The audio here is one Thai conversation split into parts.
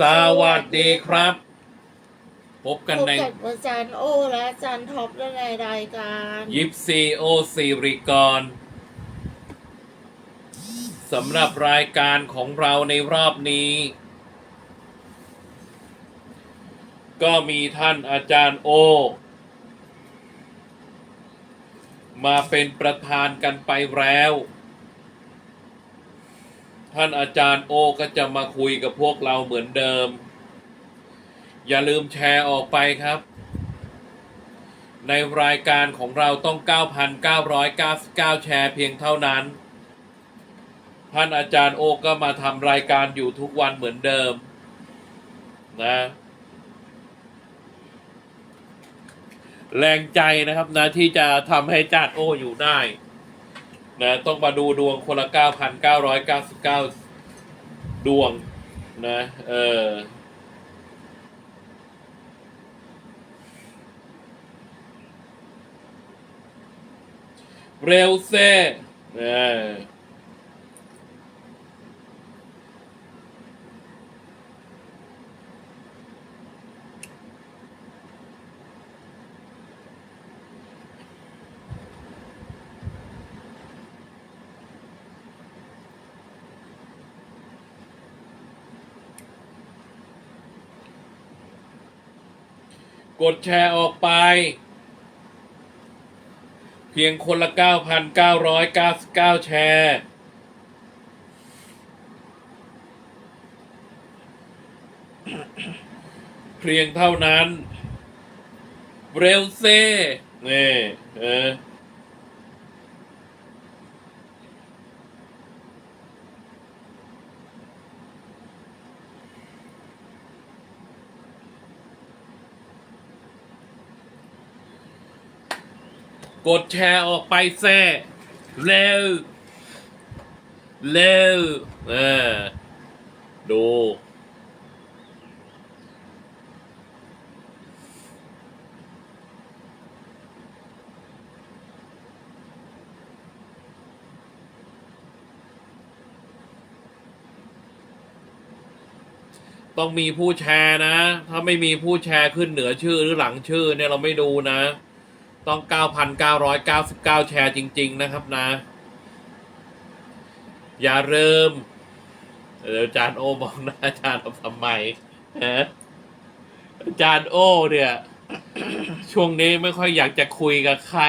สวัสดีครับ พบกันพบในกับอาจารย์โอและอาจารย์ท็อปและในรายการยิปซีโอซีริกรสำหรับรายการของเราในรอบนี้ ก็มีท่านอาจารย์โอ มาเป็นประธานกันไปแล้ว ท่านอาจารย์โอก็จะมาคุยกับพวกเราเหมือนเดิม อย่าลืมแชร์ออกไปครับ ในรายการของเราต้อง 9,999 แชร์เพียงเท่านั้น ท่านอาจารย์โอก็มาทำรายการอยู่ทุกวันเหมือนเดิม นะแรงใจนะครับนะที่จะทำให้อาจารย์โออยู่ได้ นะต้องมาดูดวงคนละ 9,999 ดวงนะเออเร็วเซ่เออ กดแชร์ออกไป เพียงคนละ 9,999 แชร์ เพียงเท่านั้น เร็วเซ่นี่เออ กดแชร์ออกไปแซ่เร็วเร็วเออดูต้องมีผู้แชร์นะ ถ้าไม่มีผู้แชร์ขึ้นเหนือชื่อหรือหลังชื่อเนี่ยเราไม่ดูนะ ต้อง 9,999 แชร์จริง ๆ นะครับนะ อย่าเริ่ม เดี๋ยวอาจารย์โอมองหน้าอาจารย์ทำไมฮะอาจารย์โอเนี่ย ช่วงนี้ไม่ค่อยอยากจะคุยกับใคร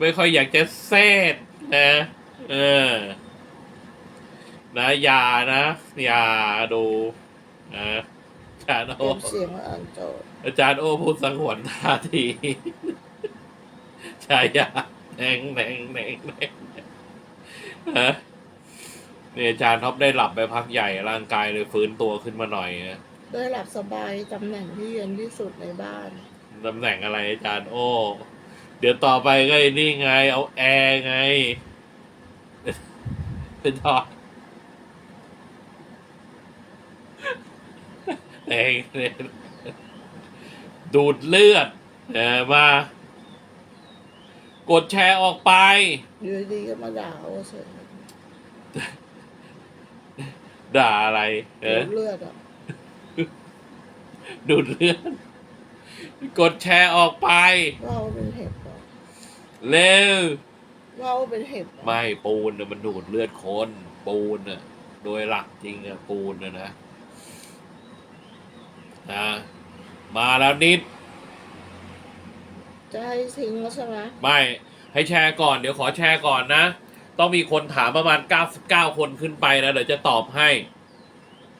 ไม่ค่อยอยากจะเซดนะ เออ นะอย่านะ อย่าดูนะ จารย์โอเก็บเสียงและอ่านโจทย์อาจารย์โอพูดสังหวนท่าทีใช่ยาแหน่งแหน่งแหน่งแหน่งฮะนี่อาจารย์ท็อปได้หลับไปพักใหญ่ร่างกายเลยฟื้นตัวขึ้นมาหน่อยนะได้หลับสบายตำแหน่งที่เย็นที่สุดในบ้าน ตำแหน่งอะไรอาจารย์โอ เดี๋ยวต่อไปก็ไอ้นี่ไง เอาแอร์ไง เป็นทอดแรงเลย ดูดเลือดเออมากดแชร์ออกไป อยู่ดีๆก็มาด่าโอเฉยด่าอะไร เออเลือดอะดูดเลือดกดแชร์ออกไปว่าว่าเป็นเห็บเหรอเร็วว่าว่าเป็นเห็บเหรอไม่ปูนน่ะมันดูดเลือดคน ปูนน่ะ โดยหลักจริงอะปูนนะนะ นะมาแล้วนิด จะให้ทิ้งแล้วใช่ไหมไม่ให้แชร์ก่อน เดี๋ยวขอแชร์ก่อนนะ ต้องมีคนถามประมาณ 99 คนขึ้นไปนะ เดี๋ยวจะตอบให้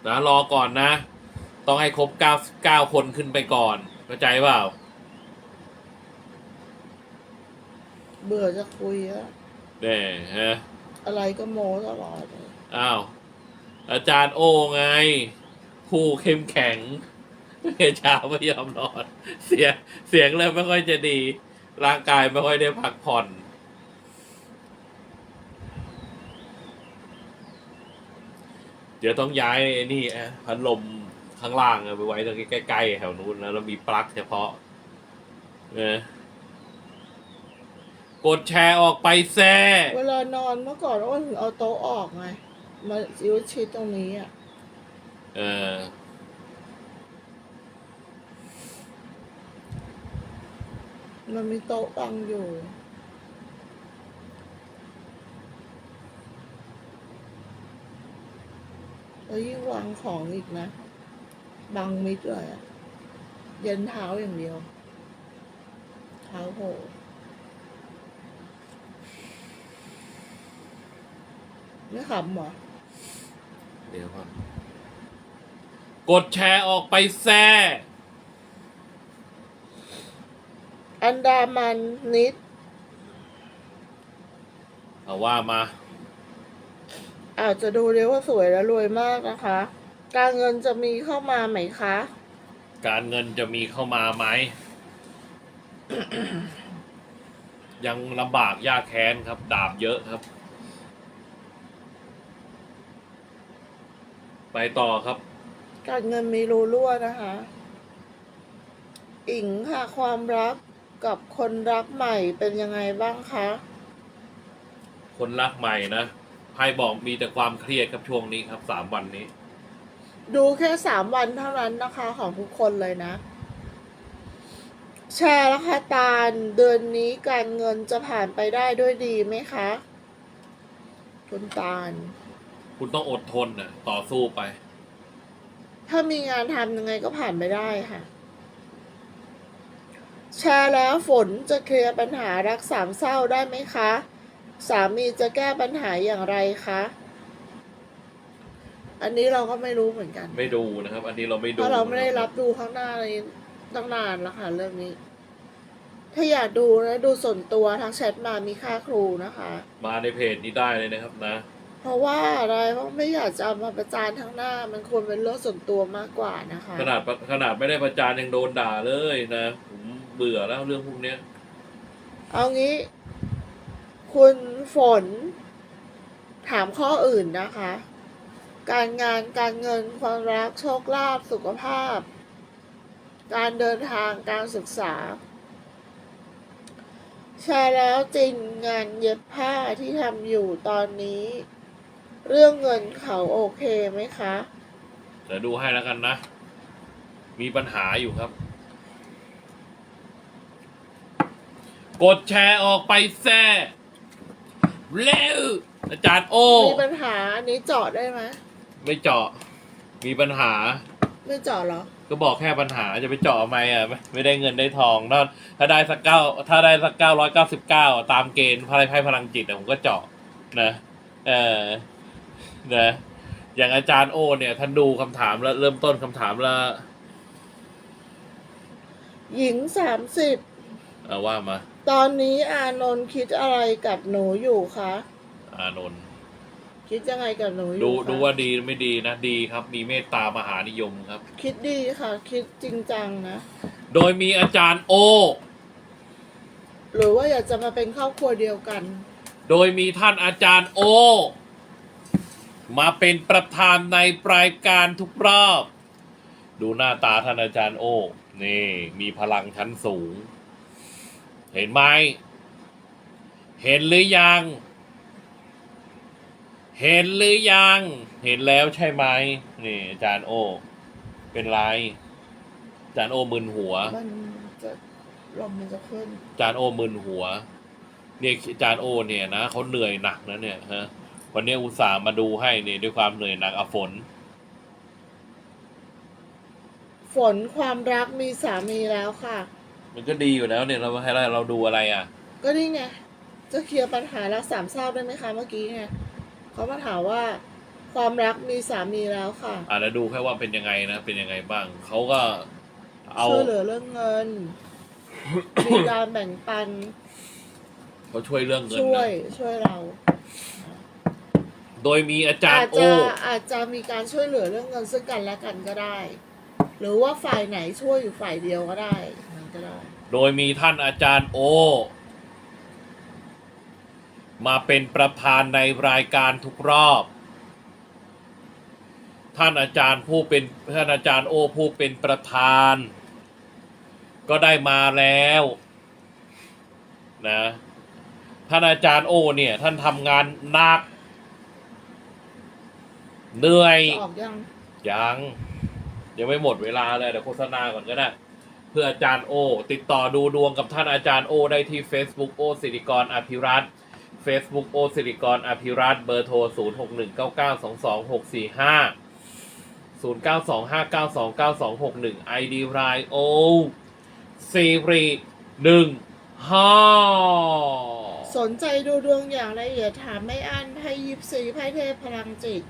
นะรอก่อนนะ ต้องให้ครบ 99 คนขึ้นไปก่อนเข้าใจเปล่า เบื่อจะคุยอะเน่ฮะ อะไรก็โม้ตลอดเลยอ้าว อาจารย์โอไง ผู้เข้มแข็ง เช้าไม่ยอมนอน เสียงเสียงเลยไม่ค่อยจะดี ร่างกายไม่ค่อยได้พักผ่อน เดี๋ยวต้องย้ายไอ้นี่อะพัดลมข้างล่างอะไปไว้ตรงใกล้ๆแถวนู้นแล้วแล้วมีปลั๊กเฉพาะเออกดแชร์ออกไปแซ่เวลานอนเมื่อก่อนว่าถึงเอาโต๊ะออกไงมายิ้วชิดตรงนี้อะ เออ มันมีโต๊ะบังอยู่ แล้วยิ่งวางของอีกนะ บังมิดเลยอะเย็นเท้าอย่างเดียว เท้าโผล่ไม่ขำเหรอ เดี๋ยวก่อน กดแชร์ออกไปแซ่ อันดามันนิดเอาว่ามา อาจจะดูเรียกว่าสวยและรวยมากนะคะ การเงินจะมีเข้ามาไหมคะ การเงินจะมีเข้ามาไหม ยังลำบากยากแค้นครับ ดาบเยอะครับ ไปต่อครับ การเงินมีรูรั่วนะคะ อิงค่ะความรัก กับคนรักใหม่เป็นยังไงบ้างคะ คนรักใหม่นะไพ่บอกมีแต่ความเครียดครับช่วงนี้ครับสามวันนี้ ดูแค่สามวันเท่านั้นนะคะของทุกคนเลยนะ แชร์ราคาตาลเดือนนี้การเงินจะผ่านไปได้ด้วยดีไหมคะคุณตาล คุณต้องอดทนนะต่อสู้ไป ถ้ามีงานทำยังไงก็ผ่านไปได้ค่ะ แชร์แล้วฝนจะเคลียร์ปัญหารักสามเศร้าได้ไหมคะ สามีจะแก้ปัญหาอย่างไรคะ อันนี้เราก็ไม่รู้เหมือนกัน ไม่ดูนะครับ อันนี้เราไม่เพดูราะเราไม่ได้รับดูข้างหน้าเลยตั้งนานแล้วค่ะเรื่องนี้ ถ้าอยากดูนะดูส่วนตัวทางแชทมามีค่าครูนะคะ มาในเพจนี้ได้เลยนะครับนะ เพราะว่าอะไรเพราะไม่อยากจะเอามาประจานทางหน้า มันควรเป็นเรื่องส่วนตัวมากกว่านะคะ ขนาดขนาดไม่ได้ประจานยังโดนด่าเลยนะผม เบื่อแล้วเรื่องพวกเนี้ย เอางี้ คุณฝน ถามข้ออื่นนะคะ การงานการเงินความรักโชคลาภสุขภาพ การเดินทางการศึกษาใช่แล้วจริงงานเย็บผ้าที่ทำอยู่ตอนนี้ เรื่องเงินเขาโอเคไหมคะ เดี๋ยวดูให้แล้วกันนะ มีปัญหาอยู่ครับ กดแชร์ออกไปแซ่เร็วอาจารย์โอมีปัญหาอันนี้เจาะได้ไหมไม่เจาะ มีปัญหา ไม่เจาะเหรอ ก็บอกแค่ปัญหาจะไปเจาะทำไมอะไม่ไม่ได้เงินได้ทองถ้าถ้าได้สักเก้าถ้าได้สักเก้าร้อยเก้าสิบเก้าตามเกณฑ์พลังไพ่พลังจิตอะผมก็เจาะนะเออนะอย่างอาจารย์โอเนี่ยท่านดูคำถามแล้วเริ่มต้นคำถามแล้วหญิงสามสิบเอาว่ามา ตอนนี้อานนท์คิดอะไรกับหนูอยู่คะ อานนท์คิดยังไงกับหนูอยู่ดูคะดูว่าดีหรือไม่ดีนะดีครับ มีเมตตามหานิยมครับ คิดดีค่ะ คิดจริงจังนะ โดยมีอาจารย์โอ หรือว่าอยากจะมาเป็นครอบครัวเดียวกัน โดยมีท่านอาจารย์โอ มาเป็นประธานในรายการทุกรอบ ดูหน้าตาท่านอาจารย์โอ นี่ มีพลังชั้นสูง เห็นไหม เห็นหรือยัง เห็นหรือยัง เห็นแล้วใช่ไหมนี่อาจารย์โอ เป็นไร อาจารย์โอมึนหัว มันจะลมมันจะขึ้น อาจารย์โอมึนหัว เนี่ยอาจารย์โอเนี่ยนะเขาเหนื่อยหนักนะเนี่ยฮะ วันนี้อุตส่าห์มาดูให้เนี่ยด้วยความเหนื่อยหนักอะฝน ฝนความรักมีสามีแล้วค่ะ มันก็ดีอยู่แล้วเนี่ยเราให้เราเราดูอะไรอะ ก็นี่ไงจะเคลียร์ปัญหารักสามเศร้าได้ไหมคะเมื่อกี้ไงเขามาถามว่าความรักมีสามีแล้วค่ะอ่าแล้วดูแค่ว่าเป็นยังไงนะเป็นยังไงบ้างเขาก็เอาช่วยเหลือเรื่องเงิน มีการแบ่งปันเขาช่วยเรื่องเงินช่วยนะช่วยเรา โดยมีอาจารอาย์จโอ จะอาจจะมีการช่วยเหลือเรื่องเงินซึ่งกันและกันก็ได้ หรือว่าฝ่ายไหนช่วยอยู่ฝ่ายเดียวก็ได้มัน ก็ได้ โดยมีท่านอาจารย์โอ มาเป็นประธานในรายการทุกรอบ ท่านอาจารย์ผู้เป็นท่านอาจารย์โอผู้เป็นประธาน ก็ได้มาแล้วนะท่านอาจารย์โอเนี่ยท่านทำงานหนักเหนื่อย จะออกยัง ยัง ยังไม่หมดเวลาเลยเดี๋ยวโฆษณาก่อนก็ได้ เพื่ออาจารย์โอ ติดต่อดูดวงกับท่านอาจารย์โอ ได้ที่ Facebook โอสิริกรอภิรัตน์ Facebook โอสิริกรอภิรัตน์เบอร์โทร 0 6 1 9 9 2 2 6 4 5 0 9 2 5 9 2 9 2 6 1 ID รายโอซีรีหนึ่งห้าสนใจดูดวงอย่างละเอียดถามไม่อั้นไพ่ยิปซีไพ่เทพพลังจิต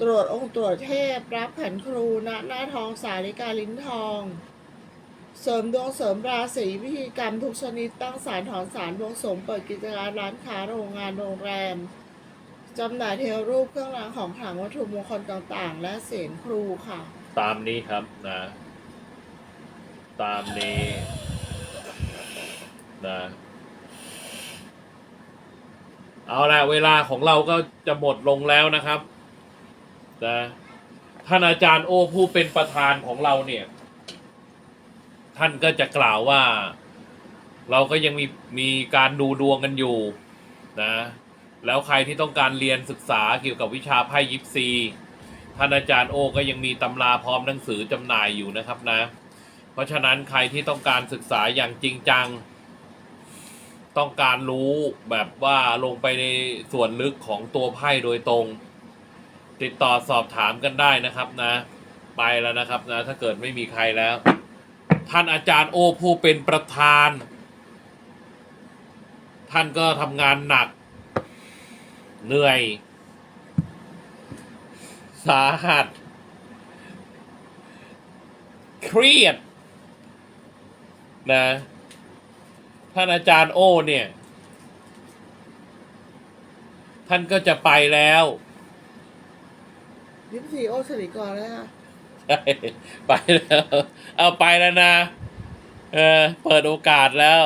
ตรวจองค์ตรวจเทพ รับขันครูณหน้าทองสาริกาลิ้นทอง เสริมดวงเสริมราศีพิธีกรรมทุกชนิดตั้งสารถอนสารวงสมเปิดกิจการร้านค้าโรงงานโรงแรมจำหน่ายเทวรูปเครื่องรางของขลังวัตถุมงคลต่างๆ และเสียงครูค่ะ ตามนี้ครับนะ ตามนี้นะเอาละเวลาของเราก็จะหมดลงแล้วนะครับนะท่านอาจารย์โอผู้เป็นประธานของเราเนี่ย ท่านก็จะกล่าวว่า เราก็ยังมีมีการดูดวงกันอยู่นะ แล้วใครที่ต้องการเรียนศึกษาเกี่ยวกับวิชาไพ่ยิปซีท่านอาจารย์โอก็ยังมีตำราพร้อมหนังสือจำหน่ายอยู่นะครับนะ เพราะฉะนั้นใครที่ต้องการศึกษาอย่างจริงจัง ต้องการรู้แบบว่าลงไปในส่วนลึกของตัวไพ่โดยตรง ติดต่อสอบถามกันได้นะครับนะ ไปแล้วนะครับนะ ถ้าเกิดไม่มีใครแล้ว ท่านอาจารย์โอผู้เป็นประธาน ท่านก็ทำงานหนัก เหนื่อย สาหัส เครียด นะ ท่านอาจารย์โอเนี่ย ท่านก็จะไปแล้วยิปซีโอสริกรเลยค่ะ ใช่ไปแล้ว เอาไปแล้วนะ เออ เปิดโอกาสแล้ว